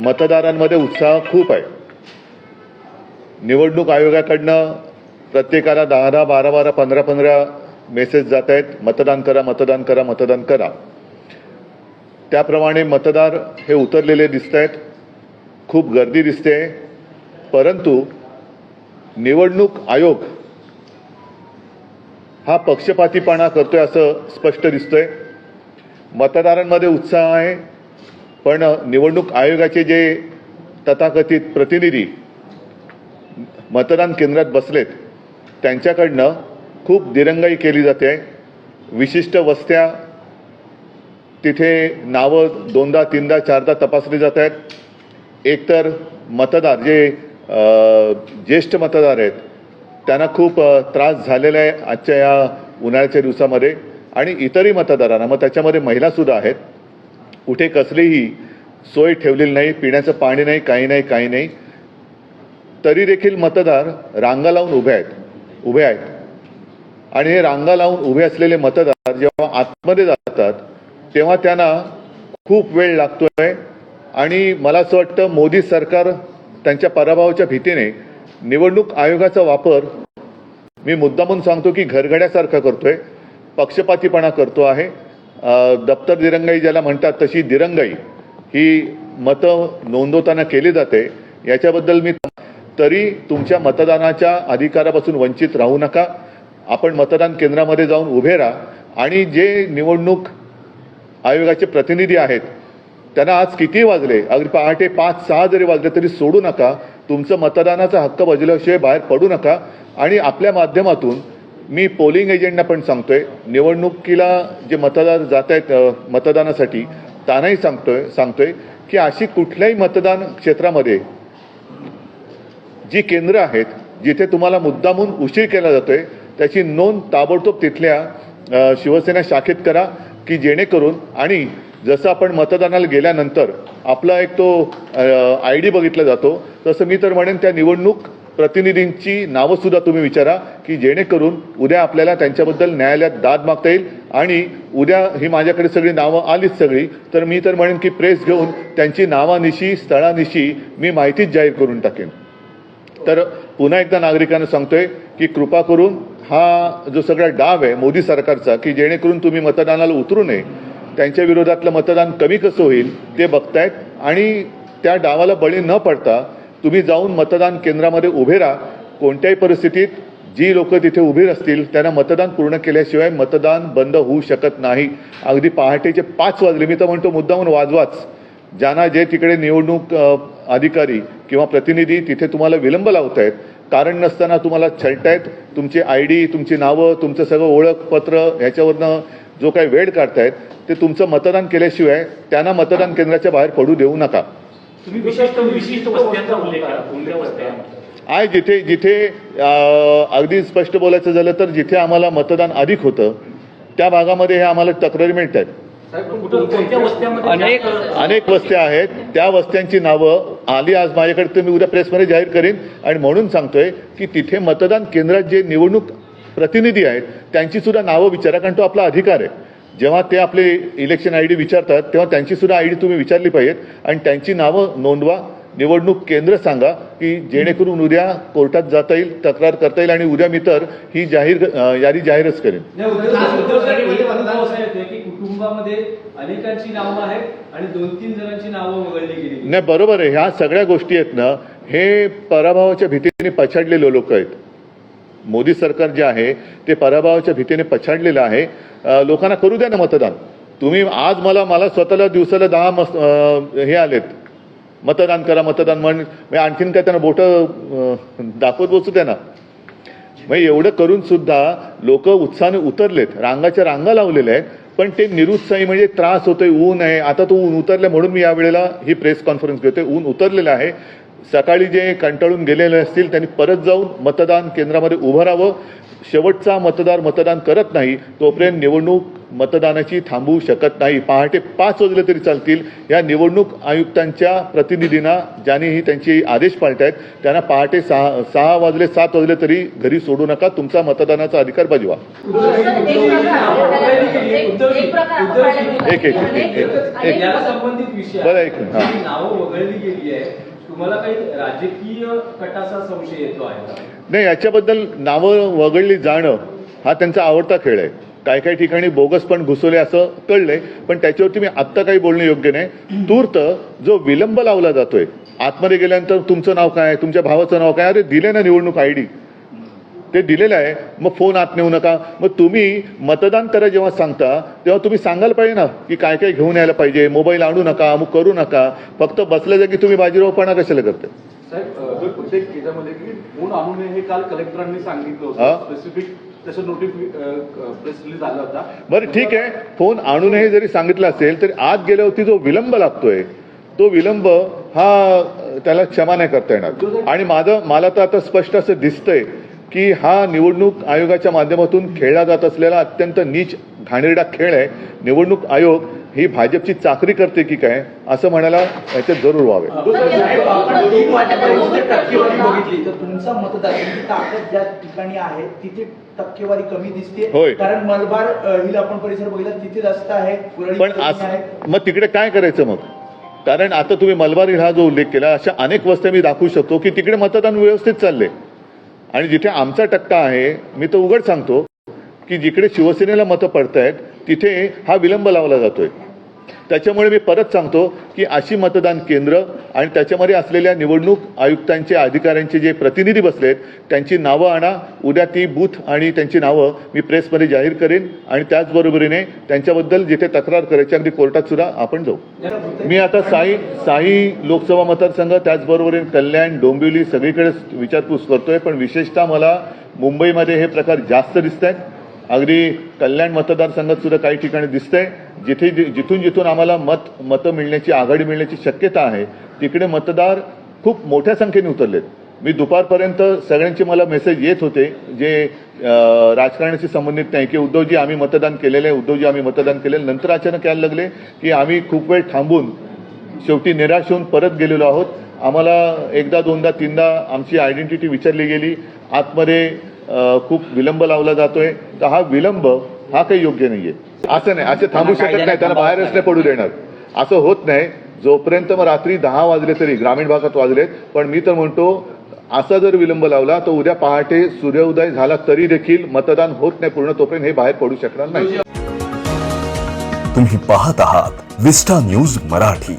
मतदारांमध्ये उत्साह खूप आहे. निवडणूक आयोगाकडनं प्रत्येकाला दहा दहा बारा बारा पंधरा पंधरा मेसेज जात आहेत. मतदान करा मतदान करा मतदान करा. त्याप्रमाणे मतदार हे उतरलेले दिसत आहेत. खूप गर्दी दिसते. परंतु निवडणूक आयोग हा पक्षपातीपणा करतोय असं स्पष्ट दिसतोय. मतदारांमध्ये उत्साह आहे. पण निवडणूक आयोगाचे जे तथाकथित प्रतिनिधी मतदान केंद्रात बसलेत त्यांच्याकडनं खूप दिरंगाई केली जाते. विशिष्ट वस्त्या तिथे नावं दोनदा तीनदा चारदा तपासली जात आहेत. एकतर मतदार जे ज्येष्ठ मतदार आहेत त्यांना खूप त्रास झालेला आहे आजच्या या उन्हाळ्याच्या दिवसामध्ये. आणि इतरही मतदारांना मग त्याच्यामध्ये महिलासुद्धा आहेत. कुठे कसलीही सोय ठेवलेली नाही पिण्याचं पाणी नाही काही नाही काही नाही. तरी देखील मतदार रांगा लावून उभे आहेत उभे आहेत. आणि हे रांगा लावून उभे असलेले मतदार जेव्हा आतमध्ये जातात तेव्हा त्यांना खूप वेळ लागतोय. आणि मला असं वाटतं मोदी सरकार त्यांच्या पराभवाच्या भीतीने निवडणूक आयोगाचा वापर मी मुद्दामून सांगतो की घरघड्यासारखा करतोय पक्षपातीपणा करतो आहे. दप्तर दिरंगाई ज्याला म्हणतात तशी दिरंगाई ही मतं नोंदवताना केली जाते. याच्याबद्दल मी तरी तुमच्या मतदानाच्या अधिकारापासून वंचित राहू नका. आपण मतदान केंद्रामध्ये जाऊन उभे राहा. आणि जे निवडणूक आयोगाचे प्रतिनिधी आहेत त्यांना आज किती वाजले? अगदी पहाटे पाच सहा जरी वाजले तरी सोडू नका. तुमचं मतदानाचा हक्क बजल्याशिवाय बाहेर पडू नका. आणि आपल्या माध्यमातून मी पोलिंग एजंटना पण सांगतोय. निवडणुकीला जे मतदार जात आहेत मतदानासाठी त्यांनाही सांगतोय सांगतोय की अशी कुठल्याही मतदान क्षेत्रामध्ये जी केंद्र आहेत जिथे तुम्हाला मुद्दामून उशीर केला जातोय त्याची नोंद ताबडतोब तिथल्या शिवसेना शाखेत करा की जेणेकरून आणि जसं आपण मतदानाला गेल्यानंतर आपला एक तो आय डी बघितला जातो तसं मी तर म्हणेन त्या निवडणूक प्रतिनिधींची नावं सुद्धा तुम्ही विचारा की जेणेकरून उद्या आपल्याला त्यांच्याबद्दल न्यायालयात दाद मागता येईल आणि उद्या ही माझ्याकडे सगळी नावं आलीच सगळी तर मी तर म्हणेन की प्रेस घेऊन त्यांची नावानिशी स्थळानिशी मी माहितीच जाहीर करून टाकेन. तर पुन्हा एकदा नागरिकांना सांगतोय की कृपा करून हा जो सगळा डाव आहे मोदी सरकारचा की जेणेकरून तुम्ही मतदानाला उतरू नये त्यांच्या विरोधातलं मतदान कमी कसं होईल ते बघतायत आणि त्या डावाला बळी न पडता तुम्ही जाऊन मतदान केंद्रामध्ये उभे राहा. कोणत्याही परिस्थितीत जी लोक तिथे उभी असतील त्यांना मतदान पूर्ण केल्याशिवाय मतदान बंद होऊ शकत नाही. अगदी पहाटेचे पाच वाजले. मी तर म्हणतो मुद्दामून वाजवाच. ज्यांना जे तिकडे निवडणूक अधिकारी किंवा प्रतिनिधी तिथे तुम्हाला विलंब लावत आहेत कारण नसताना तुम्हाला छळतायत. तुमची आय डी तुमची नावं तुमचं सगळं ओळखपत्र ह्याच्यावरनं जो काही वेळ काढतायत ते तुमचं मतदान केल्याशिवाय त्यांना मतदान केंद्राच्या बाहेर पडू देऊ नका. तुम्ही विशिष्ट विशिष्ट वस्त्यांचा उल्लेख करा कोणत्या वस्त्या? आहे जिथे जिथे अगदी स्पष्ट बोलायचं झालं तर जिथे आम्हाला मतदान अधिक होतं त्या भागामध्ये हे आम्हाला तक्रारी मिळत आहेत कुठं कोणत्या वस्त्यामध्ये अनेक- अनेक वस्त्या आहेत त्या वस्त्यांची नावं आली आज माझ्याकडे तर मी उद्या प्रेसमध्ये जाहीर करीन आणि म्हणून सांगतोय की तिथे मतदान केंद्रात जे निवडणूक प्रतिनिधी आहेत त्यांची सुद्धा नावं विचारा कारण तो आपला अधिकार आहे. जेव्हा ते आपले इलेक्शन आय डी विचारतात तेव्हा त्यांची सुद्धा आय डी तुम्ही विचारली पाहिजेत. आणि त्यांची नावं नोंदवा. निवडणूक केंद्र सांगा की जेणेकरून उद्या कोर्टात जाता येईल तक्रार करता येईल आणि उद्या मी तर ही जाहीर यादी जाहीरच करेन. गेली नाही बरोबर आहे. ह्या सगळ्या गोष्टी आहेत ना हे पराभवाच्या भीतीने पछाडलेले लोक आहेत. मोदी सरकार जे आहे ते पराभवाच्या भीतीने पछाडलेलं आहे. लोकांना करू द्या ना मतदान. तुम्ही आज मला मला स्वतःला दिवसाला दहा मस हे आलेत. मतदान करा मतदान म्हण. म्हणजे आणखीन काय त्यांना बोटं दाखवत बसू द्या ना. मग एवढं करून सुद्धा लोक उत्साहाने उतरलेत. रांगाच्या रांगा लावलेल्या आहेत. पण ते निरुत्साही म्हणजे त्रास होतोय ऊन आहे. आता तो ऊन उतरलं म्हणून मी यावेळेला ही प्रेस कॉन्फरन्स घेतोय. ऊन उतरलेलं आहे. सकाळी जे कंटाळून गेलेले असतील त्यांनी परत जाऊन मतदान केंद्रामध्ये उभं राहावं. शेवटचा मतदार मतदान करत नाही तोपर्यंत निवडणूक मतदानाची थांबवू शकत नाही. पहाटे पाच वाजले तरी चालतील. या निवडणूक आयुक्तांच्या प्रतिनिधींना ज्यांनीही त्यांचे आदेश पाळतायत त्यांना पहाटे सहा सहा वाजले सात वाजले तरी घरी सोडू नका. तुमचा मतदानाचा अधिकार बजवा. एक. एक- एक- बरं, एक तुम्हाला काही राजकीय कटाचा संशय येतो आहे नाही याच्याबद्दल नावं वगळली जाणं हा त्यांचा आवडता खेळ आहे. काही काही ठिकाणी बोगस पण घुसवले असं कळलंय पण त्याच्यावरती मी आत्ता काही बोलणं योग्य नाही. तूर्त जो विलंब लावला जातोय आतमध्ये गेल्यानंतर तुमचं नाव काय तुमच्या भावाचं नाव काय अरे दिले ना निवडणूक आय डी. ते दिलेलं आहे. मग फोन आत नेऊ नका. मग तुम्ही मतदान करा जेव्हा सांगता तेव्हा तुम्ही सांगायला पाहिजे ना की काय काय घेऊन यायला पाहिजे. मोबाईल आणू नका अमुक करू नका. फक्त बसल्या जागी तुम्ही बाजीरावपणा कशाला करते? हे हा? होता. बरं ठीक आहे. फोन आणू नये जरी सांगितलं असेल तरी आत गेल्यावरती जो विलंब लागतोय तो विलंब हा त्याला क्षमा नाही करता येणार. आणि माझं मला तर आता स्पष्ट असं दिसतंय की हा निवडणूक आयोगाच्या माध्यमातून खेळला जात असलेला अत्यंत नीच घाणेरडा खेळ आहे. निवडणूक आयोग ही भाजपची चाकरी करते की काय असं म्हणायला याच्यात जरूर व्हावे. आपण तीन वाजेपर्यंत टक्केवारी बघितली? तर तुमचा मतदार तुमची ताकद ज्या ठिकाणी आहे तिथे टक्केवारी कमी दिसते. होय. कारण मलबार अ, हिल आपण परिसर बघितला तिथे जास्त आहे. कुरळी पण मग तिकडे काय करायचं मग? कारण आता तुम्ही मलबार हा जो उल्लेख केला अशा अनेक वस्त्या मी दाखवू शकतो की तिकडे मतदान व्यवस्थित चालले आणि जिथे आमचा टक्का आहे मी तर उघड सांगतो की जिकडे शिवसेनेला मतं पडतायत तिथे हा विलंब लावला जातोय. त्याच्यामुळे मी परत सांगतो की अशी मतदान केंद्र आणि त्याच्यामध्ये असलेल्या निवडणूक आयुक्तांचे अधिकाऱ्यांचे जे प्रतिनिधी बसलेत त्यांची नावं आणा. उद्या ती बूथ आणि त्यांची नावं मी प्रेसमध्ये जाहीर करेन आणि त्याचबरोबरीने त्यांच्याबद्दल जिथे तक्रार करायची अगदी कोर्टात सुद्धा आपण जाऊ. मी आता साई साई लोकसभा मतदारसंघ त्याचबरोबरीने कल्याण डोंबिवली सगळीकडे विचारपूस करतोय पण विशेषतः मला मुंबईमध्ये हे प्रकार जास्त दिसत आहेत अगदी कल्याण मतदारसंघात सुद्धा काही ठिकाणी दिसतंय. जिथे जि- जिथून जिथून आम्हाला मत मतं मिळण्याची आघाडी मिळण्याची शक्यता आहे तिकडे मतदार खूप मोठ्या संख्येने उतरलेत. मी दुपारपर्यंत सगळ्यांचे मला मेसेज येत होते जे राजकारणाशी संबंधित नाही की उद्धवजी आम्ही मतदान केलेलं आहे उद्धवजी आम्ही मतदान केलेलं नंतर अचानक यायला लागले की आम्ही खूप वेळ थांबून शेवटी निराश होऊन परत गेलेलो आहोत. आम्हाला एकदा दोनदा तीनदा आमची आयडेंटिटी विचारली गेली. आतमध्ये खूप विलंब लावला जातोय. तर हा विलंब हा काही योग्य नाहीये. असं नाही. असे थांबू शकत नाही. त्यांना बाहेरच नाही पडू देणार. असं होत नाही. जोपर्यंत मग रात्री दहा वाजले तरी ग्रामीण भागात वाजलेत. पण मी तर म्हणतो असा जर विलंब लावला तर उद्या पहाटे सूर्योदय झाला तरी देखील मतदान होत नाही पूर्ण. तोपर्यंत हे बाहेर पडू शकणार नाही. तुम्ही पाहत आहात विस्टा न्यूज मराठी.